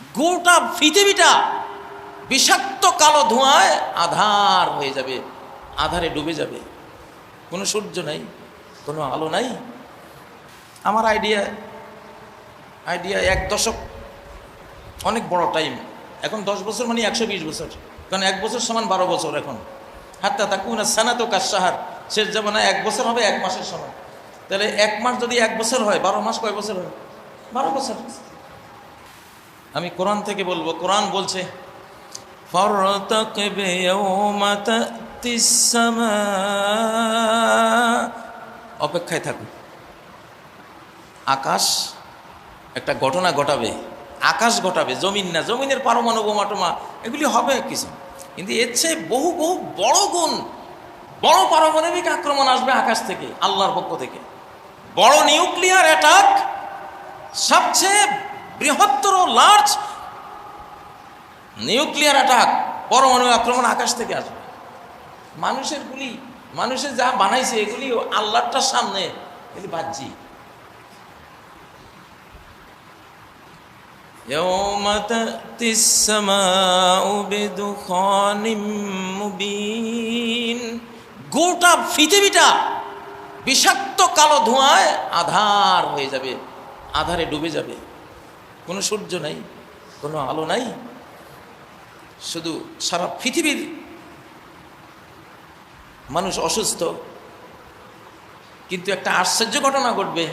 গোটা পৃথিবীটা বিষাক্ত কালো ধোঁয়ায় আধার হয়ে যাবে, আধারে ডুবে যাবে। কোনো সূর্য নাই, কোনো আলো নাই। আমার আইডিয়া আইডিয়া এক দশক অনেক বড় টাইম এখন দশ বছর মানে একশো বিশ বছর। কারণ এক বছর সমান বারো বছর এখন। হাত্তা তাকুনা সানাতো কাসাহার শেষ না এক বছর হবে এক মাসের সমান। তাহলে এক মাস যদি এক বছর হয়, বারো মাস কয় বছর হয়? বারো বছর। আমি কোরআন থেকে বলব, কোরআন বলছে অপেক্ষায় থাকুন। আকাশ, একটা ঘটনা ঘটাবে, আকাশ ঘটাবে, জমিন না, জমিনের পারমাণু বোমাটোমা এগুলি হবে কিছু। কিন্তু এর চেয়ে বহু বহু বড় গুণ, বড় পারমাণবিক আক্রমণ আসবে আকাশ থেকে, আল্লাহর পক্ষ থেকে। বড় নিউক্লিয়ার অ্যাটাক সবচেয়ে বৃহত্তর লার্জ নিউক্লিয়ার অ্যাটাক পরমাণু আক্রমণ আকাশ থেকে আসবে মানুষের গুলি মানুষের যা বানাইছে এগুলি আল্লাহটার সামনে এগুলি বাহ্যিক يوم تأتي السماء بدخان مبين গোটা পৃথিবীটা বিষাক্ত কালো ধোঁয়ায় আধার হয়ে যাবে আধারে ডুবে যাবে কোনো সূর্য নাই, কোনো আলো নাই, শুধু সারা পৃথিবীর মানুষ অসুস্থ। কিন্তু একটা আশ্চর্য ঘটনা ঘটবে।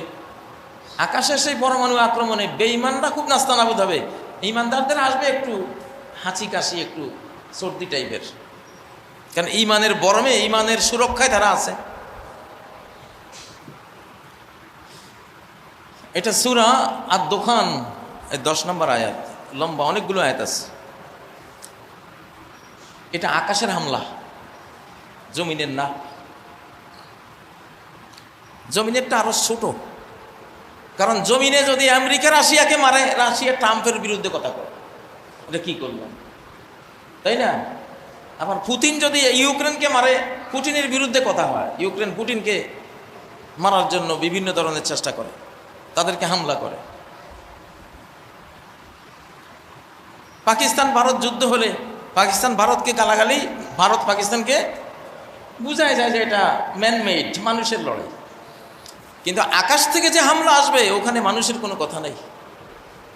আকাশে সেই পরমাণু আক্রমণে বেঈমানরা খুব নাস্তানাবুদ হবে। ইমানদারদের আসবে একটু হাঁচি কাশি, একটু সর্দি টাইপের। কারণ ইমানের বরমে ইমানের সুরক্ষায় তারা আছে। এটা সুরা আর দোকান দশ নম্বর আয়াত, লম্বা অনেকগুলো আয়াত আছে। এটা আকাশের হামলা, জমিনের না। জমিনেরটা আরও ছোট। কারণ জমিনে যদি আমেরিকা, রাশিয়াকে মারে, রাশিয়া ট্রাম্পের বিরুদ্ধে কথা কয়, এটা কি করলাম তাই না? আবার পুতিন যদি ইউক্রেনকে মারে পুটিনের বিরুদ্ধে কথা হয়, ইউক্রেন পুটিনকে মারার জন্য বিভিন্ন ধরনের চেষ্টা করে, তাদেরকে হামলা করে। পাকিস্তান ভারত যুদ্ধ হলে পাকিস্তান ভারতকে গালাগালি, ভারত পাকিস্তানকে বুঝায় যায় যে এটা ম্যানমেড মানুষের লড়াই। কিন্তু আকাশ থেকে যে হামলা আসবে, ওখানে মানুষের কোনো কথা নেই।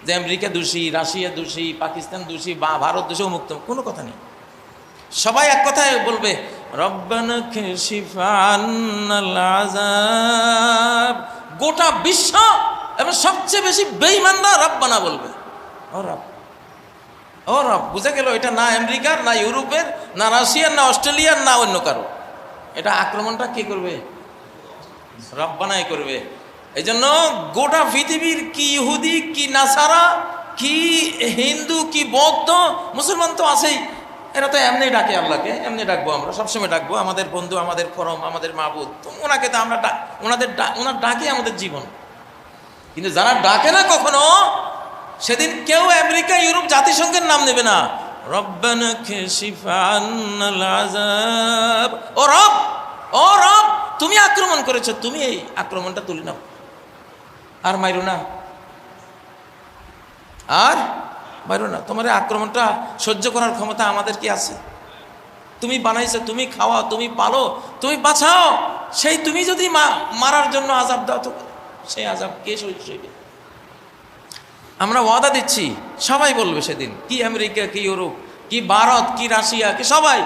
যে আমেরিকা দোষী, রাশিয়া দোষী, পাকিস্তান দোষী, বা ভারত দোষী মুক্ত কোনো কথা নেই। সবাই এক কথায় বলবে গোটা বিশ্ব এবং সবচেয়ে বেশি বেইমানরা রব্বানা বলবে। ও রব। ও বুঝে গেল এটা না আমেরিকার, না ইউরোপের, না রাশিয়ার, না অস্ট্রেলিয়ার, না অন্য কারও। এটা আক্রমণটা কে করবে? রব্বানাই করবে। এই জন্য গোটা পৃথিবীর কি ইহুদি, কি নাসারা, কি হিন্দু, কি বৌদ্ধ, মুসলমান তো আছেই। এরা তো এমনি ডাকে আল্লাহকে, এমনি ডাকবো আমরা, সবসময় ডাকবো। আমাদের বন্ধু, আমাদের ফরম আমাদের মাহবুদ তো ওনাকে তো আমরা ওনাদের ওনার ডাকে আমাদের জীবন। কিন্তু যারা ডাকে না কখনো সেদিন কেউ আমেরিকা, ইউরোপ জাতিসংঘের নাম নেবে না। ও রব ও রব, তুমি আক্রমণ করেছ, তুমি এই আক্রমণটা তুলে নাও। আর মাইরো না। আর মাইরো না, তোমার আক্রমণটা সহ্য করার ক্ষমতা আমাদের কি আছে। তুমি বানাইছো, তুমি খাওয়াও, তুমি পালো, তুমি বাঁচাও। সেই তুমি যদি মারার জন্য আজাব দাও তো, সেই আজাব কে সইবে আমরা ওয়াদা দিচ্ছি, সবাই বলবে সেদিন, কি আমেরিকা, কি ইউরোপ, কি ভারত, কি রাশিয়া, কি সবাই।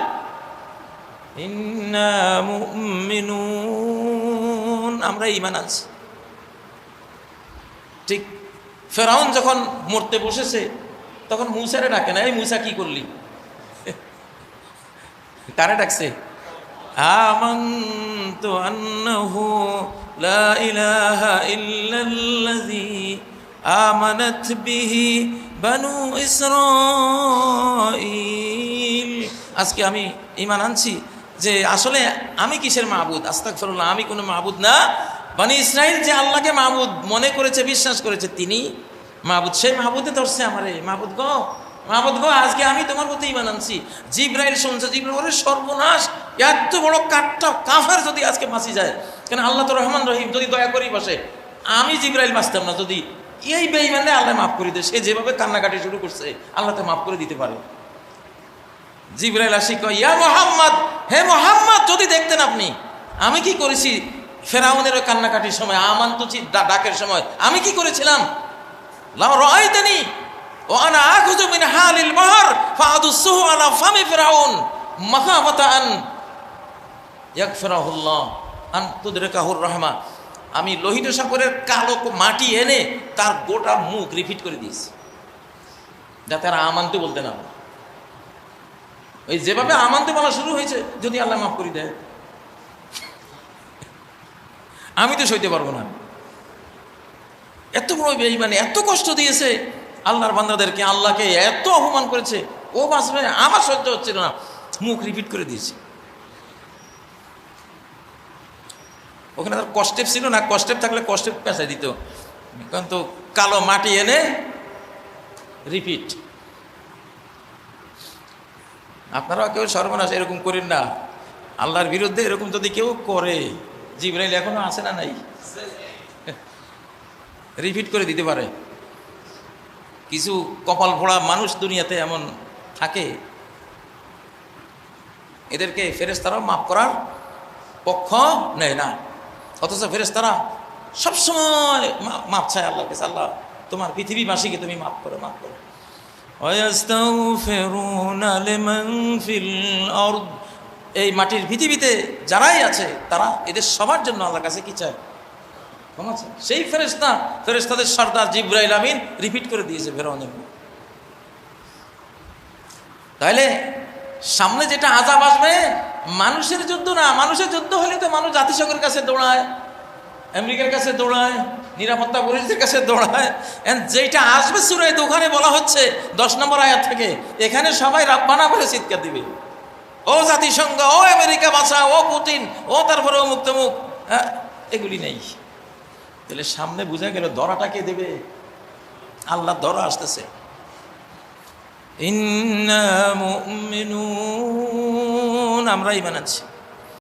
আমরা ইমান আছি ঠিক, ফেরাউন যখন মরতে বসেছে, তখন মুসারে ডাকে না, এই মুসা কি করলি? কারে ডাকছে? আমন্ত লা আমানাত বিহি বানু ইসরাঈল আজকে আমি ইমান আনছি যে আসলে আমি কিসের মাহবুদ আস্তাক ফরুল্লাহ আমি কোনো মাহবুদ না। বানি ইসরায়েল যে আল্লাহকে মাহবুদ মনে করেছে, বিশ্বাস করেছে, তিনি মাহবুদ সেই মাহবুদে ধরছে আমারে মাহবুদ গো মাহবুদ গো, আজকে আমি তোমার প্রতি ইমান আনছি। জিব্রাইল শুনছে, জিব্রাইল সর্বনাশ, এত বড় কাঠটা কাফের যদি আজকে বাঁচি যায়। কেন আল্লাহ তো রহমান রহিম, যদি দয়া করি বসে। আমি জিব্রাইল বাঁচতাম না যদি এই বেইমানে আল্লাহ মাফ করে দেয়। সে যেভাবে কান্নাকাটি শুরু করছে, আল্লাহ তো মাফ করে দিতে পারে। জিব্রাইল আসি ইয়া মোহাম্মদ, হে মোহাম্মদ, যদি দেখতেন আপনি, আমি কি করেছি ফেরাউনের ওই কান্নাকাটির সময় আমান্তচি ডাকের সময়, আমি কি করেছিলাম? ও আলা ফামি আন রাহমা। আমি লোহিত সাগরের কালো মাটি এনে তার গোটা মুখ রিপিট করে দিয়েছি। যাতে আর আমানতে বলতে না ওই যেভাবে আমানতে বলা শুরু হয়েছে, যদি আল্লাহ মাফ করি দেয়। আমি তো সইতে পারব না। এত বড় বেঈমানি, এত কষ্ট দিয়েছে আল্লাহর বান্দাদেরকে, আল্লাহকে এত অপমান করেছে। ও বাঁচবে, আমার সহ্য হচ্ছিল না। মুখ রিপিট করে দিয়েছে। ওখানে তার কষ্টেপ ছিল না কষ্টেপ থাকলে কষ্টেপ পেঁচাই দিত। কিন্তু কালো মাটি এনে রিপিট আপনারাও কেউ সর্বনাশ এরকম করেন না। আল্লাহর বিরুদ্ধে এরকম যদি কেউ করে, জিব্রাইল এখনও আছে না নাই? রিপিট করে দিতে পারে। কিছু কপাল ভোড়া মানুষ দুনিয়াতে এমন থাকে। এদেরকে ফেরেস্তারাও মাফ করার পক্ষ নেয় না। অথচ ফেরেস্তারা সবসময় মাপ চায় আল্লাহ কাছে, আল্লাহ, তোমার পৃথিবীবাসীকে তুমি মাফ করো মাফ করো। এই মাটির পৃথিবীতে যারাই আছে, তারা এদের সবার জন্য আল্লাহ কাছে কি চায়? ক্ষমা সেই ফেরেস্তা ফেরেস্তাদের সর্দার জিব্রাইল আমিন রিপিট করে দিয়েছে ফেরাউনের তাহলে সামনে যেটা আজাব আসবে মানুষের যুদ্ধ না, মানুষের যুদ্ধ হলে তো মানুষ জাতিসংঘের কাছে দৌড়ায়, আমেরিকার কাছে দৌড়ায়, নিরাপত্তা পরিষদের কাছে দৌড়ায়। And যেটা আসবে সুরাই দোকানে বলা হচ্ছে, দশ নম্বর আয়াত থেকে, এখানে সবাই রাব্বানা বলে চিৎকার দিবে। ও জাতিসংঘ, ও আমেরিকা বাঁচা ও পুতিন, ও তারপরে ও মুক্তমুখ। হ্যাঁ এগুলি নেই। তাহলে সামনে বোঝা গেল দরাটা কে দেবে। আল্লাহ দরা আসতেছে। ইন্না মুমিনুন আমরা ইমান আছি